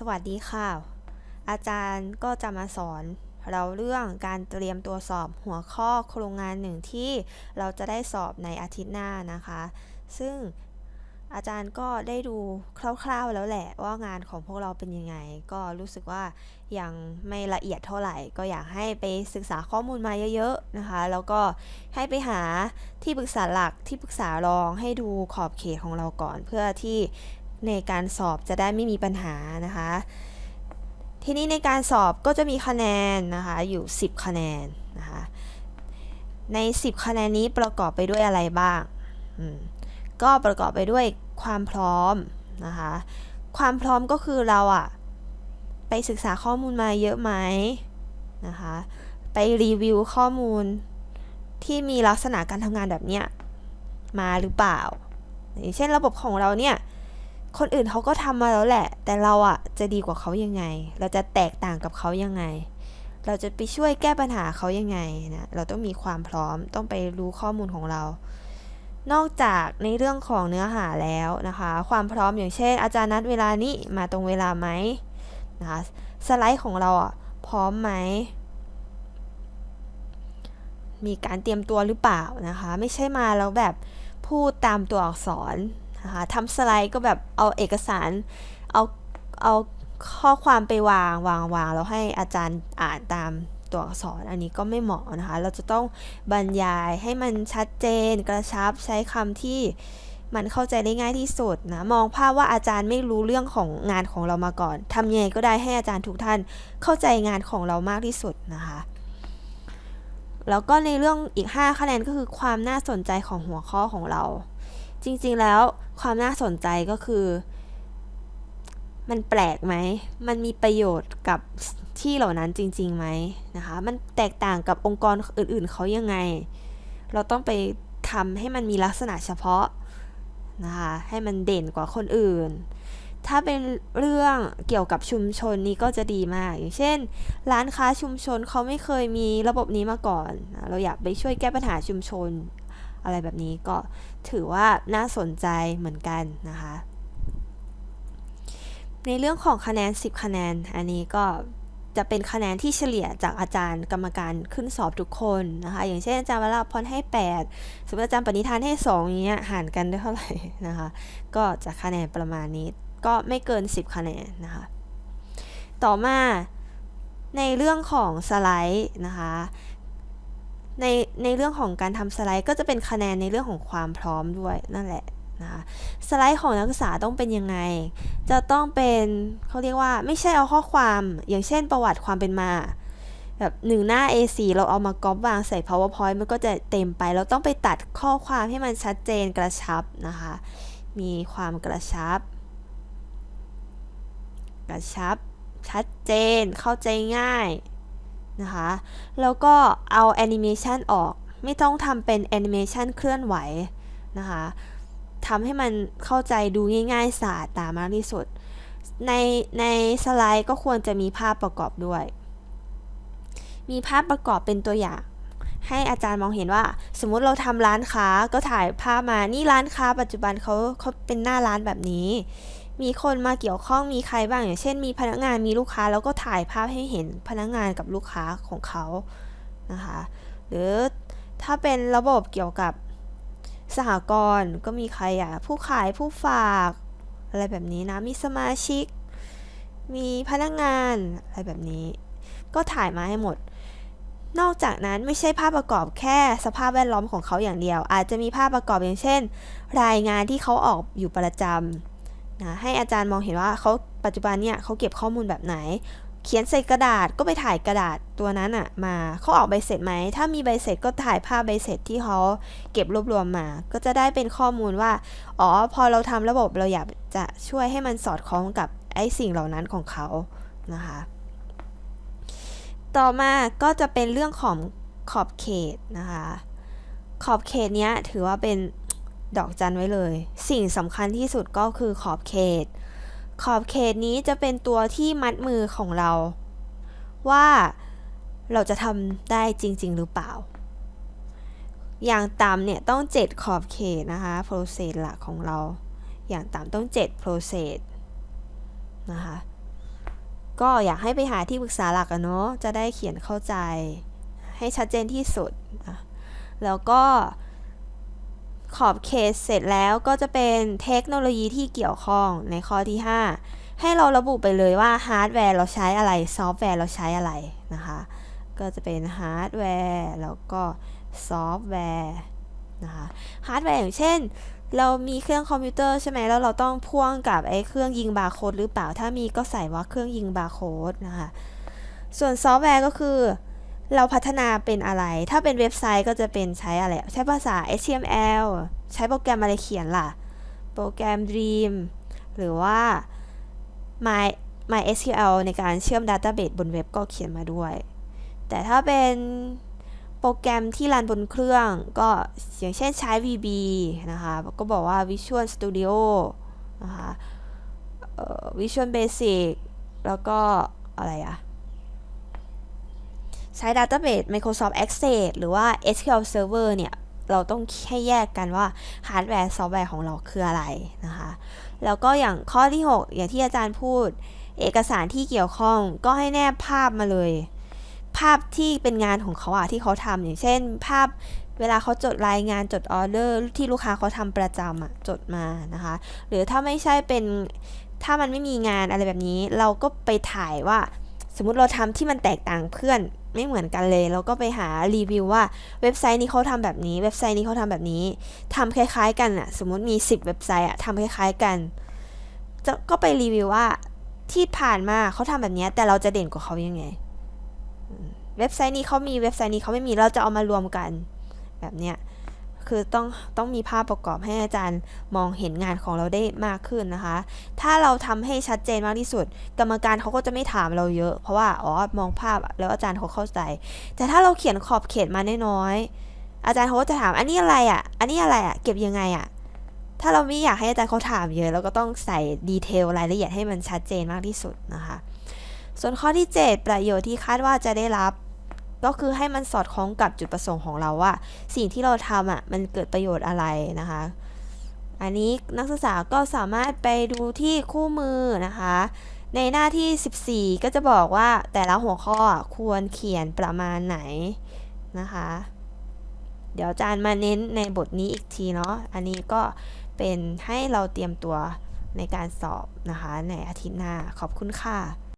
สวัสดีค่ะ อาจารย์ก็จะมาสอนเราเรื่องการเตรียมตัวสอบหัวข้อโครงงานหนึ่งที่เราจะได้สอบในอาทิตย์หน้านะคะ ซึ่งอาจารย์ก็ได้ดูคร่าวๆแล้วแหละว่างานของพวกเราเป็นยังไง ก็รู้สึกว่ายังไม่ละเอียดเท่าไหร่ ก็อยากให้ไปศึกษาข้อมูลมาเยอะๆนะคะ แล้วก็ให้ไปหาที่ปรึกษาหลักที่ปรึกษารองให้ดูขอบเขตของเราก่อน เพื่อที่ ในการสอบจะได้ไม่มีปัญหานะคะ ทีนี้ในการสอบก็จะมีคะแนนนะคะอยู่ 10 คะแนนนะคะใน 10 คะแนนนี้ประกอบไปด้วยอะไรบ้างก็ประกอบไปด้วยความพร้อมนะคะความพร้อมก็คือเราอะไปศึกษาข้อมูลมาเยอะไหมนะคะไปรีวิวข้อมูลที่มีลักษณะการทำงานแบบเนี้ยมาหรือเปล่า อย่างเช่นระบบของเราเนี่ย คนอื่นเขาก็ทำมาแล้วแหละ แต่เราอะจะดีกว่าเขายังไง เราจะแตกต่างกับเขายังไง เราจะไปช่วยแก้ปัญหาเขายังไงนะ เราต้องมีความพร้อม ต้องไปรู้ข้อมูลของเรา นอกจากในเรื่องของเนื้อหาแล้วนะคะ ความพร้อมอย่างเช่น อาจารย์นัดเวลานี้มาตรงเวลาไหมนะคะสไลด์ของเราอะพร้อมไหม มีการเตรียมตัวหรือเปล่านะคะ ไม่ใช่มาแล้วแบบพูดตามตัวอักษร นะคะทำสไลด์ก็แบบเอาเอกสาร เอาเอาข้อความไปวางวางวางแล้วให้อาจารย์อ่านตามตัวอักษรอันนี้ก็ไม่เหมาะนะคะ เราจะต้องบรรยายให้มันชัดเจนกระชับใช้คำที่มันเข้าใจได้ง่ายที่สุดนะ มองภาพว่าอาจารย์ไม่รู้เรื่องของงานของเรามาก่อนทำยังไงก็ได้ให้อาจารย์ทุกท่านเข้าใจงานของเรามากที่สุดนะคะ แล้วก็ในเรื่องอีก 5 คะแนนก็คือความน่าสนใจของหัวข้อของเรา จริงๆแล้วความน่าสนใจก็คือ มันแปลกไหม มันมีประโยชน์กับที่เหล่านั้นจริงๆไหมนะคะ มันแตกต่างกับองค์กรอื่นๆเขายังไง เราต้องไปทำให้มันมีลักษณะเฉพาะนะคะ ให้มันเด่นกว่าคนอื่น ถ้าเป็นเรื่องเกี่ยวกับชุมชนนี้ก็จะดีมาก อย่างเช่น ร้านค้าชุมชนเขาไม่เคยมีระบบนี้มาก่อน เราอยากไปช่วยแก้ปัญหาชุมชน อะไรแบบนี้ก็ถือว่าน่าสนใจเหมือนกันนะคะ ในเรื่องของคะแนน 10 คะแนน อันนี้ก็จะเป็นคะแนนที่เฉลี่ยจากอาจารย์กรรมการขึ้นสอบทุกคนนะคะ อย่างเช่นอาจารย์วราพรให้ 8สมมติอาจารย์ปณิธานให้2อย่างเงี้ยหารกันได้เท่าไหร่นะคะ ก็จะคะแนนประมาณนี้ก็ไม่เกิน 10 คะแนนนะคะ ต่อมาในเรื่องของสไลด์นะคะ ในในเรื่องของการทำสไลด์ก็จะเป็นคะแนนในเรื่องของความพร้อมด้วยนั่นแหละนะคะสไลด์ของนักศึกษาต้องเป็นยังไง จะต้องเป็นเขาเรียกว่าไม่ใช่เอาข้อความอย่างเช่นประวัติความเป็นมาแบบหนึ่งหน้า A4 เราเอามาก๊อปวางใส่ powerpoint มันก็จะเต็มไป เราต้องไปตัดข้อความให้มันชัดเจนกระชับนะคะ มีความกระชับ กระชับ ชัดเจนเข้าใจง่าย นะคะ แล้วก็เอาแอนิเมชันออก ไม่ต้องทำเป็นแอนิเมชันเคลื่อนไหวนะคะทำให้มันเข้าใจดูง่ายๆสาดตามากที่สุด ในในสไลด์ก็ควรจะมีภาพประกอบด้วย มีภาพประกอบเป็นตัวอย่าง ให้อาจารย์มองเห็นว่า สมมุติเราทำร้านค้าก็ถ่ายภาพมา นี่ร้านค้าปัจจุบันเขาเขาเป็นหน้าร้านแบบนี้ มีคนมาเกี่ยวข้องมีใครบ้างอย่างเช่น มีพนักงานมีลูกค้า แล้วก็ถ่ายภาพให้เห็นพนักงานกับลูกค้าของเขานะคะหรือถ้าเป็นระบบเกี่ยวกับสหกรณ์ก็มีใครอะผู้ขายผู้ฝาก อะไรแบบนี้นะมีสมาชิก มีพนักงานอะไรแบบนี้ ก็ถ่ายมาให้หมด นอกจากนั้นไม่ใช่ภาพประกอบแค่สภาพแวดล้อมของเขาอย่างเดียว อาจจะมีภาพประกอบอย่างเช่น รายงานที่เขาออกอยู่ประจำ นะให้อาจารย์มองเห็นว่าเขาปัจจุบันเนี่ยเขาเก็บข้อมูลแบบไหน เขียนใส่กระดาษก็ไปถ่ายกระดาษตัวนั้นอะมาเขาออกใบเสร็จไหม ถ้ามีใบเสร็จก็ถ่ายภาพใบเสร็จที่เขาเก็บรวบรวมมา ก็จะได้เป็นข้อมูลว่าอ๋อพอเราทำระบบเราอยากจะช่วยให้มันสอดคล้องกับไอ้สิ่งเหล่านั้นของเขานะคะต่อมาก็จะเป็นเรื่องของขอบเขตนะคะขอบเขตเนี้ยถือว่าเป็น ดอกจันไว้เลย สิ่งสำคัญที่สุดก็คือขอบเขต ขอบเขตนี้จะเป็นตัวที่มัดมือของเรา ว่าเราจะทำได้จริง ๆ หรือเปล่า อย่างต่ำเนี่ยต้อง 7 ขอบเขตนะคะ process หลักของเรา อย่างต่ำต้อง7 process นะคะก็อยากให้ไปหาที่ปรึกษาหลักอะเนาะจะได้เขียนเข้าใจ ให้ชัดเจนที่สุดนะแล้วก็ ขอบเขตเสร็จแล้วก็จะเป็นเทคโนโลยีที่เกี่ยวข้องในข้อที่ 5 ให้เราระบุไปเลยว่าฮาร์ดแวร์เราใช้อะไร ซอฟต์แวร์เราใช้อะไรนะคะ ก็จะเป็นฮาร์ดแวร์แล้วก็ซอฟต์แวร์นะคะฮาร์ดแวร์อย่างเช่น เรามีเครื่องคอมพิวเตอร์ใช่ไหมแล้วเราต้องพ่วงกับไอ้เครื่องยิงบาร์โค้ดหรือเปล่าถ้ามีก็ใส่ว่าเครื่องยิงบาร์โค้ดนะคะส่วนซอฟต์แวร์ก็คือ เราพัฒนาเป็นอะไร ถ้าเป็นเว็บไซต์ก็จะเป็นใช้อะไร ใช้ภาษา HTML ใช้โปรแกรมอะไรเขียนล่ะ โปรแกรม Dream หรือว่า My MySQL ในการเชื่อม Database บนเว็บก็เขียนมาด้วย แต่ถ้าเป็นโปรแกรมที่รันบนเครื่องก็อย่างเช่นใช้ VB นะคะ ก็บอกว่า Visual Studio นะคะ Visual Basic แล้วก็อะไรอะ ใช้ Database Microsoft Access หรือว่า SQL Server เนี่ย เราต้องให้แยกกันว่าฮาร์ดแวร์ซอฟต์แวร์ของเราคืออะไรนะคะ แล้วก็อย่างข้อที่ 6 อย่างที่อาจารย์พูด เอกสารที่เกี่ยวข้องก็ให้แนบภาพมาเลย ภาพที่เป็นงานของเขาอะที่เขาทำอย่างเช่น ภาพเวลาเขาจดรายงานจดออเดอร์ที่ลูกค้าเขาทำประจำอะจดมานะคะ หรือถ้าไม่ใช่เป็นถ้ามันไม่มีงานอะไรแบบนี้ เราก็ไปถ่ายว่า สมมติเราทำที่มันแตกต่างเพื่อนไม่เหมือนกันเลย เราก็ไปหารีวิวว่าเว็บไซต์นี้เขาทำแบบนี้ เว็บไซต์นี้เขาทำแบบนี้ทำคล้าย ๆ กันอะสมมติมี 10 เว็บไซต์อะทำคล้าย ๆ กันจะก็ไปรีวิวว่าที่ผ่านมาเขาทำแบบนี้แต่เราจะเด่นกว่าเขายังไง เว็บไซต์นี้เขามีเว็บไซต์นี้เขาไม่มีเราจะเอามารวมกันแบบเนี้ย คือต้องต้องมีภาพประกอบให้อาจารย์มองเห็นงานของเราได้มากขึ้นนะคะ ถ้าเราทำให้ชัดเจนมากที่สุด กรรมการเขาก็จะไม่ถามเราเยอะ เพราะว่าอ๋อมองภาพแล้วอาจารย์เขาเข้าใจ แต่ถ้าเราเขียนขอบเขตมาน้อยๆอาจารย์เขาก็จะถามอันนี้อะไรอะ อันนี้อะไรอะ เก็บยังไงอะถ้าเราไม่อยากให้อาจารย์เขาถามเยอะเราก็ต้องใส่ดีเทลรายละเอียดให้มันชัดเจนมากที่สุดนะคะ ส่วนข้อที่ 7 ประโยชน์ที่คาดว่าจะได้รับ ก็คือให้มันสอดคล้องกับจุดประสงค์ของเราว่า สิ่งที่เราทำอะมันเกิดประโยชน์อะไรนะคะ อันนี้นักศึกษาก็สามารถไปดูที่คู่มือนะคะ ในหน้าที่ 14 ก็จะบอกว่าแต่ละหัวข้อควรเขียนประมาณไหนนะคะ เดี๋ยวอาจารย์มาเน้นในบทนี้อีกทีเนาะอันนี้ก็เป็นให้เราเตรียมตัวในการสอบนะคะ ในอาทิตย์หน้าขอบคุณค่ะ